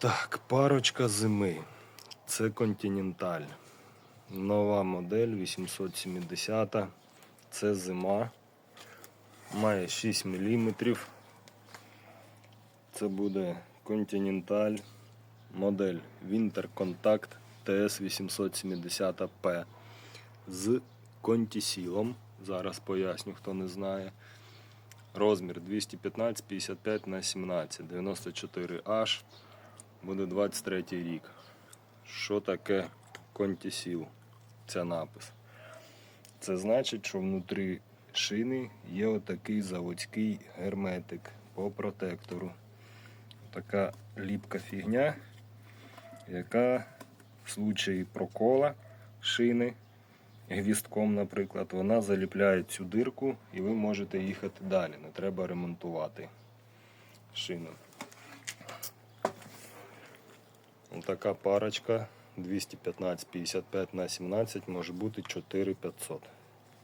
Так, парочка зими. Це Continental. Нова модель 870. Це зима. Має 6 мм. Це буде Continental модель Winter Contact TS870P з контісілом. Зараз поясню, хто не знає. Розмір 215 55 на 17 94H. Буде 23 рік. Що таке контісіл? Це напис. Це значить, що внутрі шини є отакий заводський герметик по протектору. Така ліпка фігня, яка в случаї прокола шини гвістком, наприклад, вона заліпляє цю дирку і ви можете їхати далі. Не треба ремонтувати шину. Така парочка 215 55 на 17 може бути 4500.